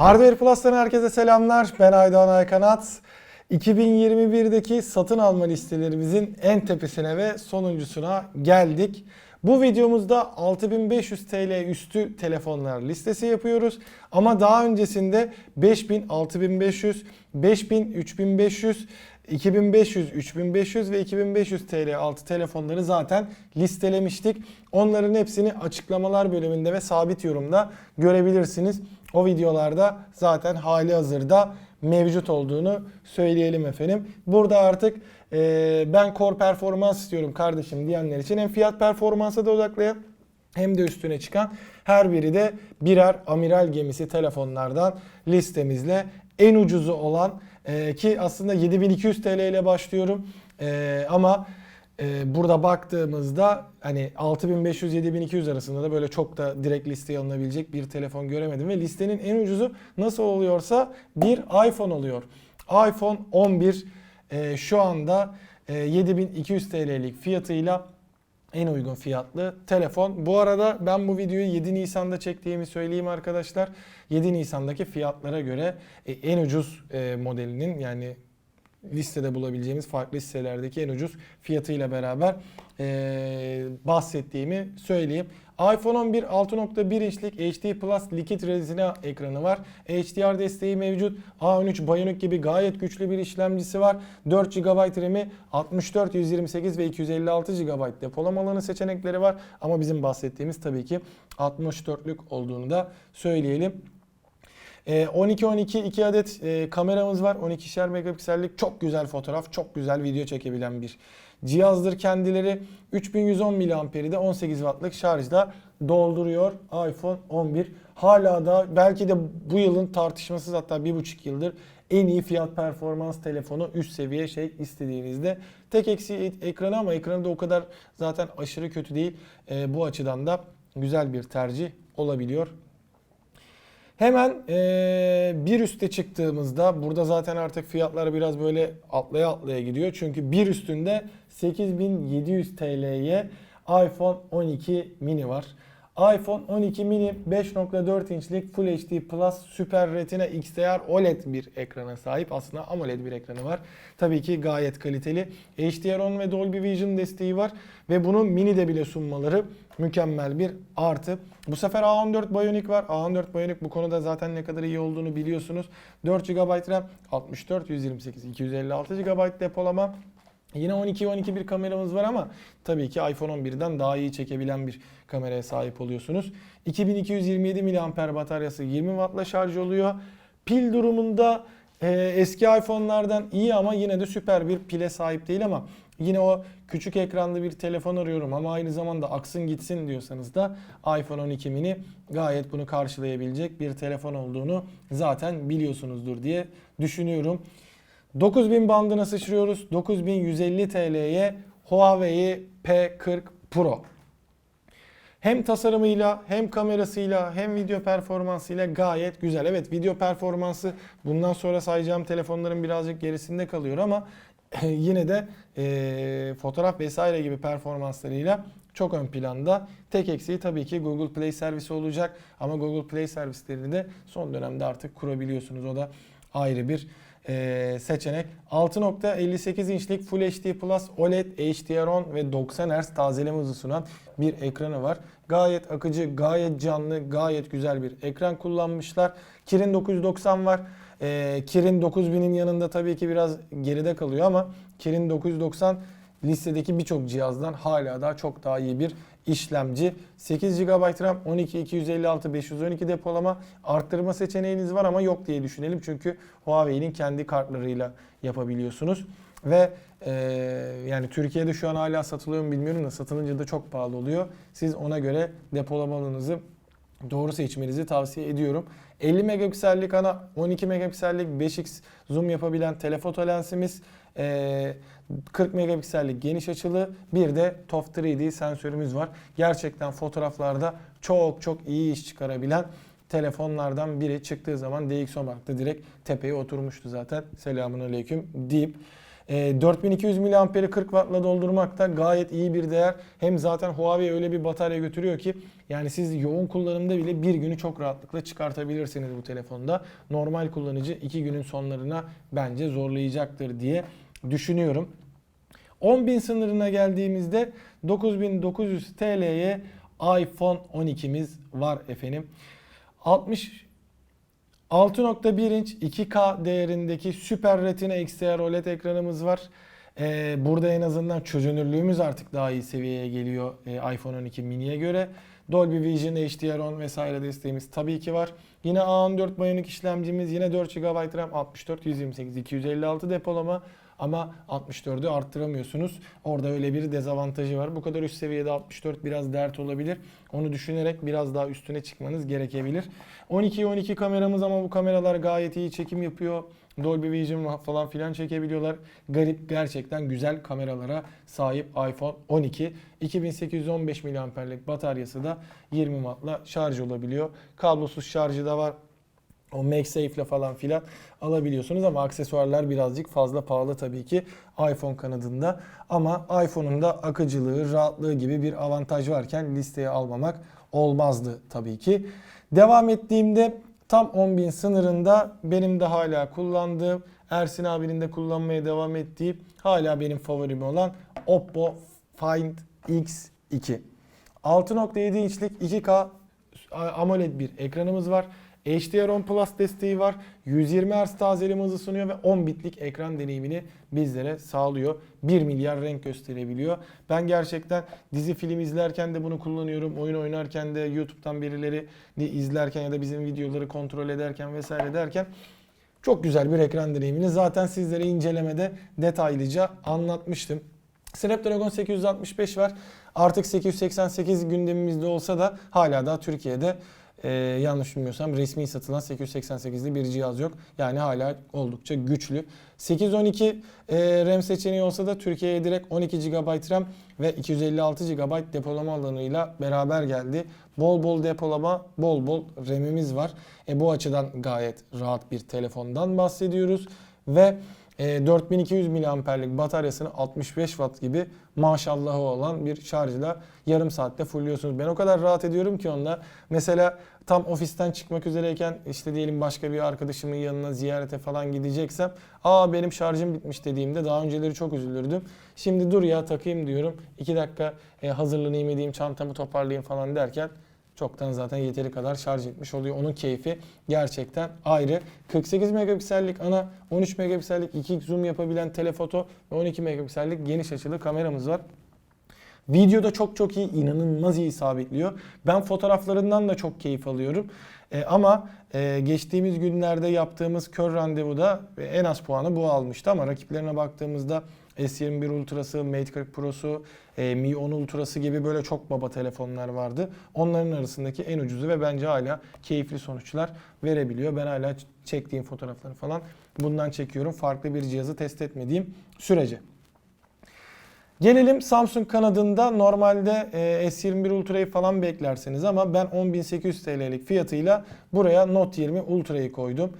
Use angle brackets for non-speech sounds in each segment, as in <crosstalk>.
Hardware Plus'tan herkese selamlar. Ben Aydoğan Aykanat. 2021'deki satın alma listelerimizin en tepesine ve sonuncusuna geldik. Bu videomuzda 6500 TL üstü telefonlar listesi yapıyoruz. Ama daha öncesinde 5000, 6500, 5000, 3500, 2500, 3500 ve 2500 TL altı telefonları zaten listelemiştik. Onların hepsini açıklamalar bölümünde ve sabit yorumda görebilirsiniz. O videolarda zaten hali hazırda mevcut olduğunu söyleyelim efendim. Burada artık e, ben core performans istiyorum kardeşim diyenler için hem fiyat performansa da odaklayan hem de üstüne çıkan her biri de birer amiral gemisi telefonlardan listemizle en ucuzu olan e, ki aslında 7200 TL ile başlıyorum E, ama e, burada baktığımızda hani 6500-7200 arasında da böyle çok da direkt listeye alınabilecek bir telefon göremedim ve listenin en ucuzu nasıl oluyorsa bir iPhone oluyor. iPhone 11 e, şu anda e, 7200 TL'lik fiyatıyla en uygun fiyatlı telefon. Bu arada ben bu videoyu 7 Nisan'da çektiğimi söyleyeyim arkadaşlar. 7 Nisan'daki fiyatlara göre e, en ucuz e, modelinin yani listede bulabileceğimiz farklı listelerdeki en ucuz fiyatıyla beraber e, bahsettiğimi söyleyeyim. iPhone 11 6.1 inçlik HD Plus Liquid Retina ekranı var. HDR desteği mevcut. A13 Bionic gibi gayet güçlü bir işlemcisi var. 4 GB RAM'i, 64, 128 ve 256 GB depolama alanı seçenekleri var. Ama bizim bahsettiğimiz tabii ki 64'lük olduğunu da söyleyelim. 12-12 2 adet e, kameramız var. 12'şer megapiksellik çok güzel fotoğraf, çok güzel video çekebilen bir cihazdır kendileri. 3110 miliamperi de 18 wattlık şarjda dolduruyor iPhone 11. Hala da belki de bu yılın tartışmasız hatta bir buçuk yıldır en iyi fiyat performans telefonu üst seviye şey istediğinizde. Tek eksiği ekranı ama ekranı da o kadar zaten aşırı kötü değil. E, bu açıdan da güzel bir tercih olabiliyor. Hemen eee, bir üste çıktığımızda burada zaten artık fiyatlar biraz böyle atlaya atlaya gidiyor. Çünkü bir üstünde 8700 TL'ye iPhone 12 mini var. iPhone 12 mini 5.4 inçlik Full HD Plus Super Retina XDR OLED bir ekrana sahip. Aslında AMOLED bir ekranı var. Tabii ki gayet kaliteli. HDR10 ve Dolby Vision desteği var. Ve bunu mini'de bile sunmaları mükemmel bir artı. Bu sefer A14 Bionic var. A14 Bionic bu konuda zaten ne kadar iyi olduğunu biliyorsunuz. 4 GB RAM, 64, 128, 256 GB depolama. Yine 12 12 bir kameramız var ama tabii ki iPhone 11'den daha iyi çekebilen bir kameraya sahip oluyorsunuz. 2227 mAh bataryası 20 Watt'la şarj oluyor. Pil durumunda e, eski iPhone'lardan iyi ama yine de süper bir pile sahip değil ama yine o küçük ekranlı bir telefon arıyorum ama aynı zamanda aksın gitsin diyorsanız da iPhone 12 mini gayet bunu karşılayabilecek bir telefon olduğunu zaten biliyorsunuzdur diye düşünüyorum. 9000 bandına sıçrıyoruz. 9150 TL'ye Huawei P40 Pro. Hem tasarımıyla hem kamerasıyla hem video performansıyla gayet güzel. Evet video performansı bundan sonra sayacağım telefonların birazcık gerisinde kalıyor ama <laughs> yine de e, fotoğraf vesaire gibi performanslarıyla çok ön planda. Tek eksiği tabii ki Google Play servisi olacak ama Google Play servislerini de son dönemde artık kurabiliyorsunuz. O da ayrı bir e, seçenek. 6.58 inçlik Full HD Plus OLED HDR10 ve 90 Hz tazeleme hızı sunan bir ekranı var. Gayet akıcı, gayet canlı, gayet güzel bir ekran kullanmışlar. Kirin 990 var. E, Kirin 9000'in yanında tabii ki biraz geride kalıyor ama Kirin 990 listedeki birçok cihazdan hala daha çok daha iyi bir işlemci. 8 GB RAM, 12, 256, 512 depolama arttırma seçeneğiniz var ama yok diye düşünelim. Çünkü Huawei'nin kendi kartlarıyla yapabiliyorsunuz. Ve e, yani Türkiye'de şu an hala satılıyor mu bilmiyorum da satılınca da çok pahalı oluyor. Siz ona göre depolama alanınızı doğru seçmenizi tavsiye ediyorum. 50 megapiksellik ana 12 megapiksellik 5x zoom yapabilen telefoto lensimiz. Ee, 40 megapiksellik geniş açılı bir de TOF 3D sensörümüz var. Gerçekten fotoğraflarda çok çok iyi iş çıkarabilen telefonlardan biri çıktığı zaman DxOMark'ta direkt tepeye oturmuştu zaten. Selamun aleyküm deyip E, 4200 mAh'i 40 Watt'la doldurmak da gayet iyi bir değer. Hem zaten Huawei öyle bir batarya götürüyor ki yani siz yoğun kullanımda bile bir günü çok rahatlıkla çıkartabilirsiniz bu telefonda. Normal kullanıcı 2 günün sonlarına bence zorlayacaktır diye düşünüyorum. 10.000 sınırına geldiğimizde 9900 TL'ye iPhone 12'miz var efendim. 60 6.1 inç 2K değerindeki Super Retina XDR OLED ekranımız var. Ee, burada en azından çözünürlüğümüz artık daha iyi seviyeye geliyor e, iPhone 12 mini'ye göre. Dolby Vision, HDR10 vesaire desteğimiz tabii ki var. Yine A14 Bionic işlemcimiz, yine 4 GB RAM, 64, 128, 256 depolama ama 64'ü arttıramıyorsunuz. Orada öyle bir dezavantajı var. Bu kadar üst seviyede 64 biraz dert olabilir. Onu düşünerek biraz daha üstüne çıkmanız gerekebilir. 12 12 kameramız ama bu kameralar gayet iyi çekim yapıyor. Dolby Vision falan filan çekebiliyorlar. Garip gerçekten güzel kameralara sahip iPhone 12. 2815 mAh'lik bataryası da 20 Watt'la şarj olabiliyor. Kablosuz şarjı da var. O MagSafe ile falan filan alabiliyorsunuz ama aksesuarlar birazcık fazla pahalı tabii ki iPhone kanadında. Ama iPhone'un da akıcılığı, rahatlığı gibi bir avantaj varken listeye almamak olmazdı tabii ki. Devam ettiğimde tam 10.000 sınırında benim de hala kullandığım, Ersin abinin de kullanmaya devam ettiği hala benim favorim olan Oppo Find X2. 6.7 inçlik 2K AMOLED bir ekranımız var. HDR10 Plus desteği var. 120 Hz tazeleme hızı sunuyor ve 10 bitlik ekran deneyimini bizlere sağlıyor. 1 milyar renk gösterebiliyor. Ben gerçekten dizi film izlerken de bunu kullanıyorum. Oyun oynarken de YouTube'dan birileri izlerken ya da bizim videoları kontrol ederken vesaire derken çok güzel bir ekran deneyimini zaten sizlere incelemede detaylıca anlatmıştım. Snapdragon 865 var. Artık 888 gündemimizde olsa da hala da Türkiye'de ee, yanlış bilmiyorsam resmi satılan 888'li bir cihaz yok. Yani hala oldukça güçlü. 812 e, RAM seçeneği olsa da Türkiye'ye direkt 12 GB RAM ve 256 GB depolama alanıyla beraber geldi. Bol bol depolama, bol bol RAM'imiz var. E, bu açıdan gayet rahat bir telefondan bahsediyoruz. Ve e, 4200 mAh'lik bataryasını 65 Watt gibi maşallahı olan bir şarjla yarım saatte fullüyorsunuz. Ben o kadar rahat ediyorum ki onunla. Mesela tam ofisten çıkmak üzereyken işte diyelim başka bir arkadaşımın yanına ziyarete falan gideceksem aa benim şarjım bitmiş dediğimde daha önceleri çok üzülürdüm. Şimdi dur ya takayım diyorum. 2 dakika e, hazırlanayım edeyim çantamı toparlayayım falan derken çoktan zaten yeteri kadar şarj etmiş oluyor. Onun keyfi gerçekten ayrı. 48 megapiksellik ana, 13 megapiksellik 2x zoom yapabilen telefoto ve 12 megapiksellik geniş açılı kameramız var. Videoda çok çok iyi, inanılmaz iyi sabitliyor. Ben fotoğraflarından da çok keyif alıyorum. E, ama e, geçtiğimiz günlerde yaptığımız kör randevuda en az puanı bu almıştı ama rakiplerine baktığımızda S21 Ultra'sı, Mate 40 Pro'su, e, Mi 10 Ultra'sı gibi böyle çok baba telefonlar vardı. Onların arasındaki en ucuzu ve bence hala keyifli sonuçlar verebiliyor. Ben hala çektiğim fotoğrafları falan bundan çekiyorum. Farklı bir cihazı test etmediğim sürece. Gelelim Samsung kanadında normalde e, S21 Ultra'yı falan beklersiniz ama ben 10.800 TL'lik fiyatıyla buraya Note 20 Ultra'yı koydum.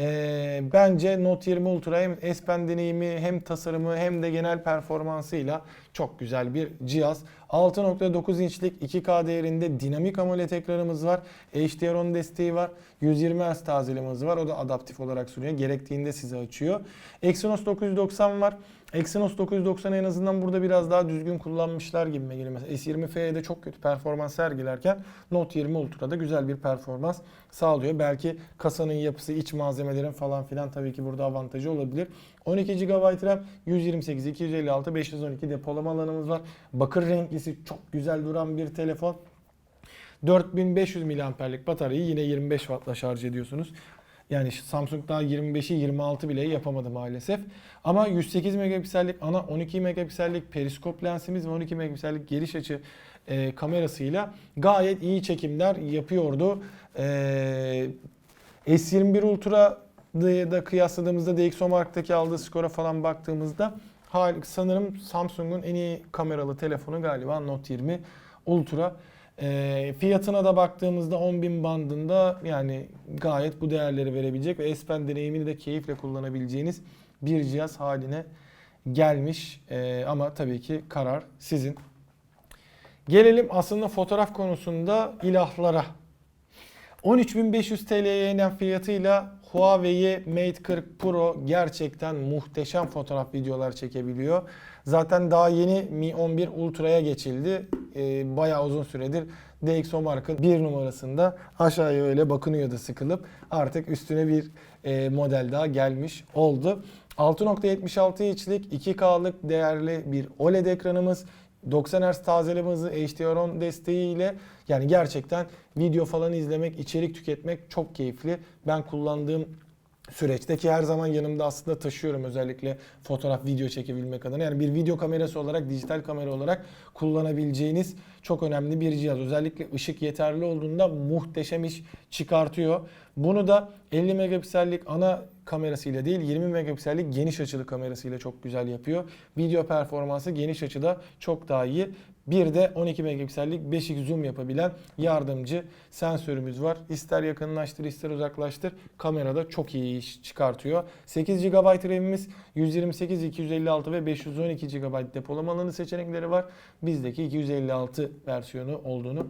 E, bence Note 20 Ultra hem S Pen deneyimi hem tasarımı hem de genel performansıyla çok güzel bir cihaz. 6.9 inçlik 2K değerinde dinamik AMOLED ekranımız var. HDR10 desteği var. 120 Hz tazelememiz var. O da adaptif olarak sunuyor. Gerektiğinde size açıyor. Exynos 990 var. Exynos 990 en azından burada biraz daha düzgün kullanmışlar gibi geliyor. Mesela S20F'de çok kötü performans sergilerken Note 20 Ultra'da güzel bir performans sağlıyor. Belki kasanın yapısı, iç malzemelerin falan filan tabii ki burada avantajı olabilir. 12 GB RAM, 128, 256, 512 depolama alanımız var. Bakır renklisi çok güzel duran bir telefon. 4500 mAh'lik bataryayı yine 25 Watt'la şarj ediyorsunuz. Yani Samsung daha 25'i 26 bile yapamadı maalesef. Ama 108 megapiksellik ana 12 megapiksellik periskop lensimiz ve 12 megapiksellik geniş açı e, kamerasıyla gayet iyi çekimler yapıyordu. E, S21 Ultra da kıyasladığımızda DxOMark'taki aldığı skora falan baktığımızda sanırım Samsung'un en iyi kameralı telefonu galiba Note 20 Ultra. E, fiyatına da baktığımızda 10.000 bandında yani gayet bu değerleri verebilecek ve S Pen deneyimini de keyifle kullanabileceğiniz bir cihaz haline gelmiş. Ee, ama tabii ki karar sizin. Gelelim aslında fotoğraf konusunda ilahlara. 13.500 TL'ye inen fiyatıyla Huawei Mate 40 Pro gerçekten muhteşem fotoğraf videolar çekebiliyor. Zaten daha yeni Mi 11 Ultra'ya geçildi. Ee, bayağı uzun süredir DxOMark'ın bir numarasında aşağıya öyle bakınıyordu sıkılıp. Artık üstüne bir e, model daha gelmiş oldu. 6.76 inçlik 2K'lık değerli bir OLED ekranımız. 90 Hz tazeleme hızı HDR10 desteğiyle yani gerçekten video falan izlemek, içerik tüketmek çok keyifli. Ben kullandığım süreçteki her zaman yanımda aslında taşıyorum özellikle fotoğraf, video çekebilmek adına. Yani bir video kamerası olarak, dijital kamera olarak kullanabileceğiniz çok önemli bir cihaz. Özellikle ışık yeterli olduğunda muhteşem iş çıkartıyor. Bunu da 50 megapiksellik ana kamerasıyla değil 20 megapiksellik geniş açılı kamerasıyla çok güzel yapıyor. Video performansı geniş açıda çok daha iyi. Bir de 12 megapiksellik 5x zoom yapabilen yardımcı sensörümüz var. İster yakınlaştır ister uzaklaştır kamerada çok iyi iş çıkartıyor. 8 GB RAM'imiz 128, 256 ve 512 GB depolama alanı seçenekleri var. Bizdeki 256 versiyonu olduğunu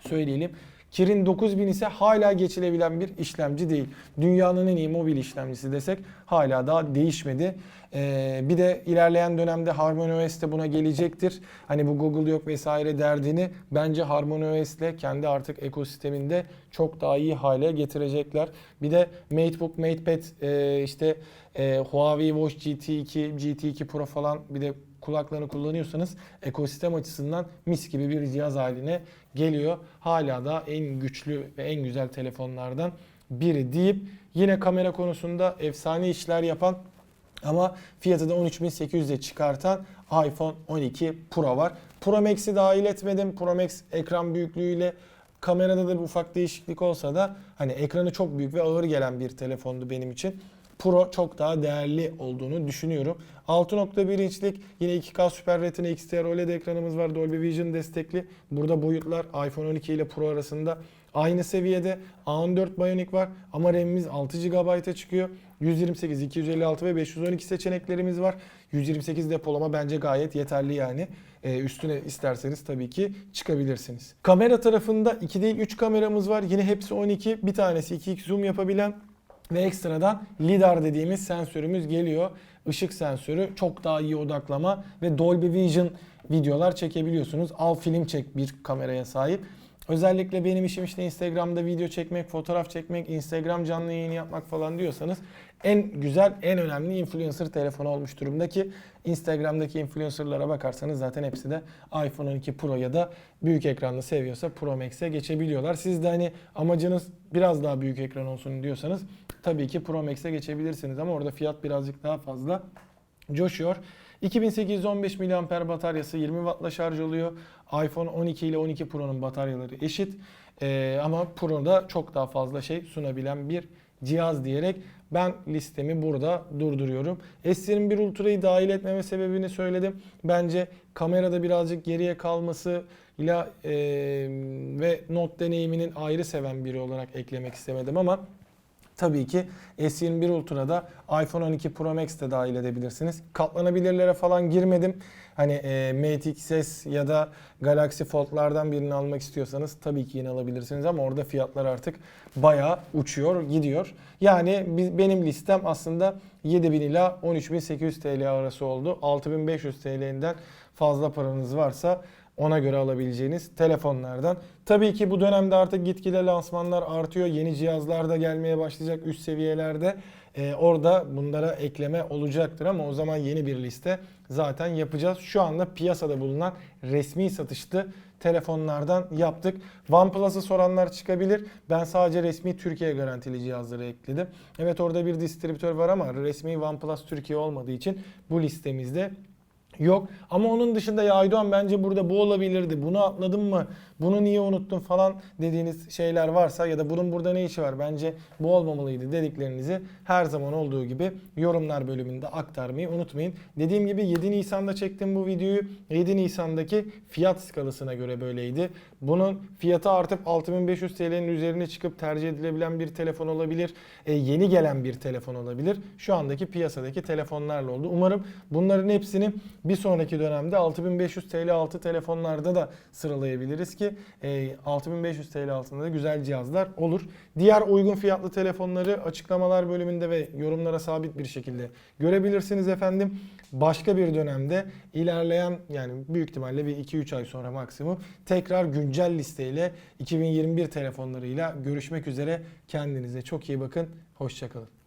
söyleyelim. Kirin 9000 ise hala geçilebilen bir işlemci değil. Dünyanın en iyi mobil işlemcisi desek hala daha değişmedi. Ee, bir de ilerleyen dönemde HarmonyOS de buna gelecektir. Hani bu Google yok vesaire derdini bence HarmonyOS ile kendi artık ekosisteminde çok daha iyi hale getirecekler. Bir de MateBook, MatePad, e, işte e, Huawei Watch GT2, GT2 Pro falan bir de kulaklarını kullanıyorsanız ekosistem açısından mis gibi bir cihaz haline geliyor. Hala da en güçlü ve en güzel telefonlardan biri deyip yine kamera konusunda efsane işler yapan ama fiyatı da 13.800'e çıkartan iPhone 12 Pro var. Pro Max'i dahil etmedim. Pro Max ekran büyüklüğüyle kamerada da bir ufak değişiklik olsa da hani ekranı çok büyük ve ağır gelen bir telefondu benim için. Pro çok daha değerli olduğunu düşünüyorum. 6.1 inçlik yine 2K Super Retina XDR OLED ekranımız var. Dolby Vision destekli. Burada boyutlar iPhone 12 ile Pro arasında aynı seviyede. A14 Bionic var ama RAM'imiz 6 GB'a çıkıyor. 128, 256 ve 512 seçeneklerimiz var. 128 depolama bence gayet yeterli yani. Ee, üstüne isterseniz tabii ki çıkabilirsiniz. Kamera tarafında 2 değil 3 kameramız var. Yine hepsi 12. Bir tanesi 2x zoom yapabilen ve ekstradan lidar dediğimiz sensörümüz geliyor. Işık sensörü çok daha iyi odaklama ve Dolby Vision videolar çekebiliyorsunuz. Al film çek bir kameraya sahip. Özellikle benim işim işte Instagram'da video çekmek, fotoğraf çekmek, Instagram canlı yayını yapmak falan diyorsanız en güzel, en önemli influencer telefonu olmuş durumda ki Instagram'daki influencerlara bakarsanız zaten hepsi de iPhone 12 Pro ya da büyük ekranlı seviyorsa Pro Max'e geçebiliyorlar. Siz de hani amacınız biraz daha büyük ekran olsun diyorsanız tabii ki Pro Max'e geçebilirsiniz ama orada fiyat birazcık daha fazla coşuyor. 2815 mAh bataryası 20 Watt'la şarj oluyor. iPhone 12 ile 12 Pro'nun bataryaları eşit. Ee, ama Pro'da çok daha fazla şey sunabilen bir cihaz diyerek ben listemi burada durduruyorum. S21 Ultra'yı dahil etmeme sebebini söyledim. Bence kamerada birazcık geriye kalması ile ve not deneyiminin ayrı seven biri olarak eklemek istemedim ama Tabii ki S21 Ultra'da iPhone 12 Pro Max de dahil edebilirsiniz. Katlanabilirlere falan girmedim. Hani e, Mate XS ya da Galaxy Fold'lardan birini almak istiyorsanız tabii ki yine alabilirsiniz ama orada fiyatlar artık bayağı uçuyor, gidiyor. Yani biz, benim listem aslında 7000 ila 13800 TL arası oldu. 6500 TL'den fazla paranız varsa ona göre alabileceğiniz telefonlardan. Tabii ki bu dönemde artık gitgide lansmanlar artıyor. Yeni cihazlar da gelmeye başlayacak üst seviyelerde. Ee, orada bunlara ekleme olacaktır ama o zaman yeni bir liste zaten yapacağız. Şu anda piyasada bulunan resmi satışlı telefonlardan yaptık. OnePlus'ı soranlar çıkabilir. Ben sadece resmi Türkiye garantili cihazları ekledim. Evet orada bir distribütör var ama resmi OnePlus Türkiye olmadığı için bu listemizde Yok ama onun dışında ya Aydoğan bence burada bu olabilirdi. Bunu atladın mı? Bunu niye unuttun falan dediğiniz şeyler varsa ya da bunun burada ne işi var? Bence bu olmamalıydı dediklerinizi her zaman olduğu gibi yorumlar bölümünde aktarmayı unutmayın. Dediğim gibi 7 Nisan'da çektim bu videoyu. 7 Nisan'daki fiyat skalasına göre böyleydi. Bunun fiyatı artıp 6500 TL'nin üzerine çıkıp tercih edilebilen bir telefon olabilir. E, yeni gelen bir telefon olabilir. Şu andaki piyasadaki telefonlarla oldu. Umarım bunların hepsini bir sonraki dönemde 6500 TL altı telefonlarda da sıralayabiliriz ki e, 6500 TL altında da güzel cihazlar olur. Diğer uygun fiyatlı telefonları açıklamalar bölümünde ve yorumlara sabit bir şekilde görebilirsiniz efendim. Başka bir dönemde ilerleyen yani büyük ihtimalle bir 2-3 ay sonra maksimum tekrar güncel listeyle 2021 telefonlarıyla görüşmek üzere. Kendinize çok iyi bakın. Hoşçakalın.